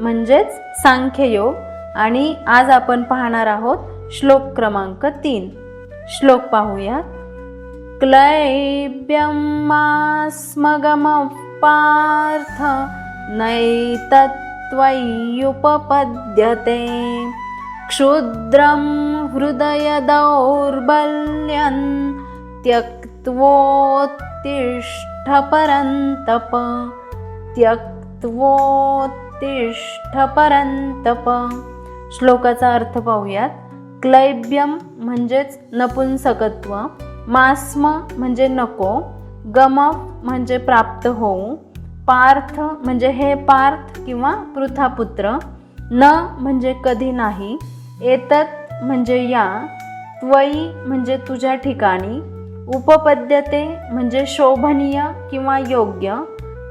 म्हणजेच सांख्ययोग आणि आज आपण पाहणार आहोत श्लोक क्रमांक तीन. श्लोक पाहूयात. क्लैब्यमास्मगम पार्थ नैतत्त्वय्युपपद्यते क्षुद्रं हृदयदौर्बल्यं त्यक्त्वोत्तिष्ठ परन्तप त्यक्त्वोत्तिष्ठ परन्तप श्लोकाचा अर्थ पाहूयात. क्लैब्यम म्हणजेच नपुंसकत्व मास्म म्हणजे नको गम म्हणजे प्राप्त होऊ पार्थ म्हणजे हे पार्थ किंवा पृथापुत्र न म्हणजे कधी नाही एतत म्हणजे या त्वयी म्हणजे तुझ्या ठिकाणी उपपद्यते म्हणजे शोभनीय किंवा योग्य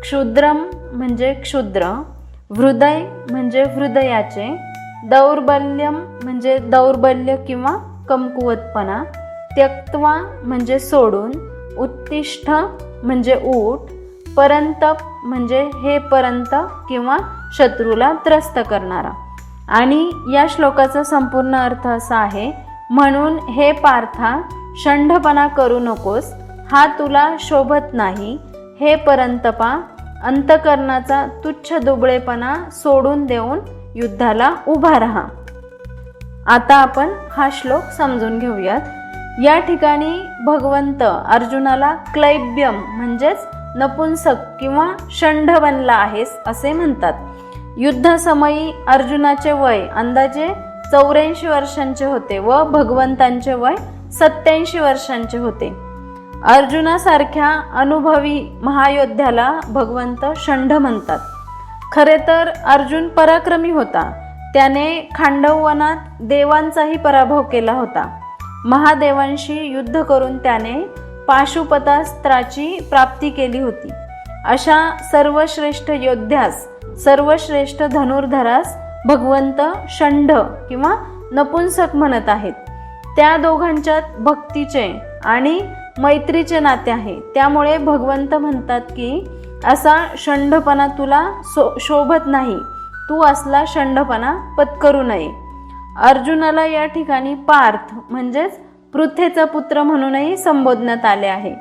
क्षुद्रम म्हणजे क्षुद्र हृदय म्हणजे हृदयाचे दौर्बल्यम म्हणजे दौर्बल्य किंवा कमकुवतपणा त्यक्त्वा म्हणजे सोडून उत्तिष्ठ म्हणजे ऊट परंतप म्हणजे हे पर्यंत किंवा शत्रूला त्रस्त करणारा. आणि या श्लोकाचा संपूर्ण अर्थ असा आहे म्हणून हे पार्था षंढपणा करू नकोस हा तुला शोभत नाही हे परंतपा अंतकरणाचा तुच्छ दुबळेपणा सोडून देऊन युद्धाला उभा राहा. आता आपण हा श्लोक समजून घेऊयात. या ठिकाणी भगवंत अर्जुनाला क्लैब्यम म्हणजेच नपुंसक किंवा षंढ बनला आहेस असे म्हणतात. युद्धासमयी अर्जुनाचे वय अंदाजे चौऱ्याऐंशी वर्षांचे होते व भगवंतांचे वय सत्याऐंशी वर्षांचे होते. अर्जुनासारख्या अनुभवी महायोद्ध्याला भगवंत षंढ म्हणतात. खरे तर अर्जुन पराक्रमी होता. त्याने खांडववनात देवांचाही पराभव केला होता. महादेवांशी युद्ध करून त्याने पाशुपतास्त्राची प्राप्ती केली होती. अशा सर्वश्रेष्ठ योद्ध्यास सर्वश्रेष्ठ धनुर्धरास भगवंत षंढ किंवा नपुंसक म्हणत आहेत. त्या दोघांच्यात भक्तीचे आणि मैत्रीचे नाते आहे. त्यामुळे भगवंत म्हणतात की असा षंढपणा तुला सो शोभत नाही. तू असला षंढपणा पत्करू नये. अर्जुनाला या ठिकाणी पार्थ म्हणजेच पृथेचा पुत्र म्हणूनही संबोधण्यात आले आहे.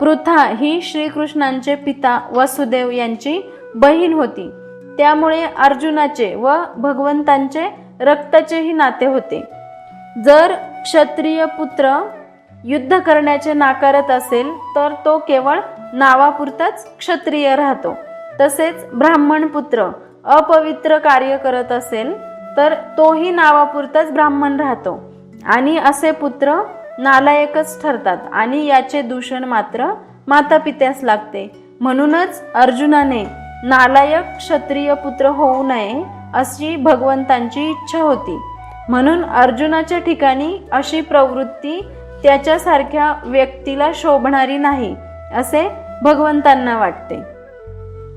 पृथा ही श्रीकृष्णांचे पिता वसुदेव यांची बहीण होती. त्यामुळे अर्जुनाचे व भगवंतांचे रक्ताचेही नाते होते. जर क्षत्रिय पुत्र युद्ध करण्याचे नाकारत असेल तर तो केवळ नावापुरताच क्षत्रिय राहतो. तसेच ब्राह्मण पुत्र अपवित्र कार्य करत असेल तर तोही नावापुरताच ब्राह्मण राहतो. आणि असे पुत्र नालायकच ठरतात आणि याचे दूषण मात्र माता पित्यास लागते. म्हणूनच अर्जुनाने नालायक क्षत्रिय पुत्र होऊ नये अशी भगवंतांची इच्छा होती. म्हणून अर्जुनाच्या ठिकाणी अशी प्रवृत्ती त्याच्यासारख्या व्यक्तीला शोभणारी नाही असे भगवंतांना वाटते.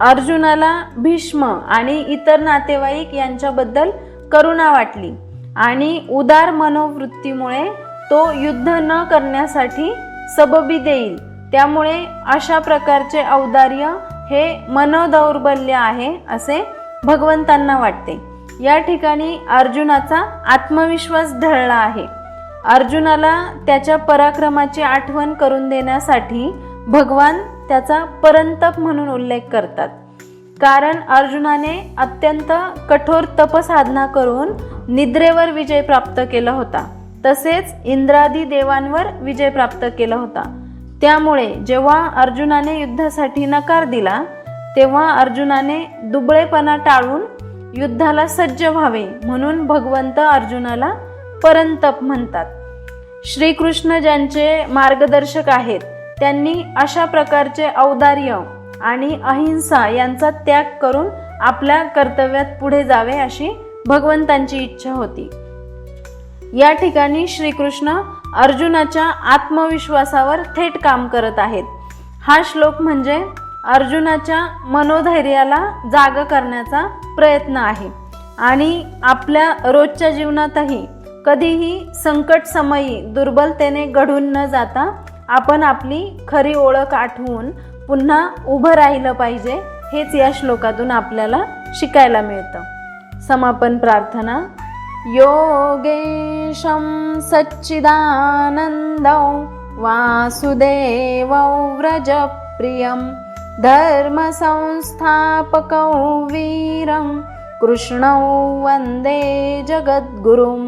अर्जुनाला भीष्म आणि इतर नातेवाईक यांच्याबद्दल करुणा वाटली आणि उदार मनोवृत्तीमुळे तो युद्ध न करण्यासाठी सबबी देईल. त्यामुळे अशा प्रकारचे औदार्य हे मनोदौर्बल्य आहे असे भगवंतांना वाटते. या ठिकाणी अर्जुनाचा आत्मविश्वास ढळला आहे. अर्जुनाला त्याच्या पराक्रमाची आठवण करून देण्यासाठी भगवान त्याचा परंतप म्हणून उल्लेख करतात. कारण अर्जुनाने अत्यंत कठोर तपसाधना करून निद्रेवर विजय प्राप्त केला होता. तसेच इंद्रादी देवांवर विजय प्राप्त केला होता. त्यामुळे जेव्हा अर्जुनाने युद्धासाठी नकार दिला तेव्हा अर्जुनाने दुबळेपणा टाळून युद्धाला सज्ज व्हावे म्हणून भगवंत अर्जुनाला परंतप म्हणतात. श्रीकृष्ण ज्यांचे मार्गदर्शक आहेत त्यांनी अशा प्रकारचे औदार्य आणि अहिंसा यांचा त्याग करून आपल्या कर्तव्यात पुढे जावे अशी भगवंतांची इच्छा होती. या ठिकाणी श्रीकृष्ण अर्जुनाच्या आत्मविश्वासावर थेट काम करत आहेत. हा श्लोक म्हणजे अर्जुनाच्या मनोधैर्याला जाग करण्याचा प्रयत्न आहे आणि आपल्या रोजच्या जीवनातही कधीही संकट समयी दुर्बलतेने घडून न जाता आपण आपली खरी ओळख आठवून पुन्हा उभं राहिलं पाहिजे हेच या श्लोकातून आपल्याला शिकायला मिळतं. समापन प्रार्थना. योगेशं सच्चिदानन्दौ वासुदेवौ व्रजप्रियं धर्मसंस्थापकौ वीरं कृष्णौ वन्दे जगद्गुरुं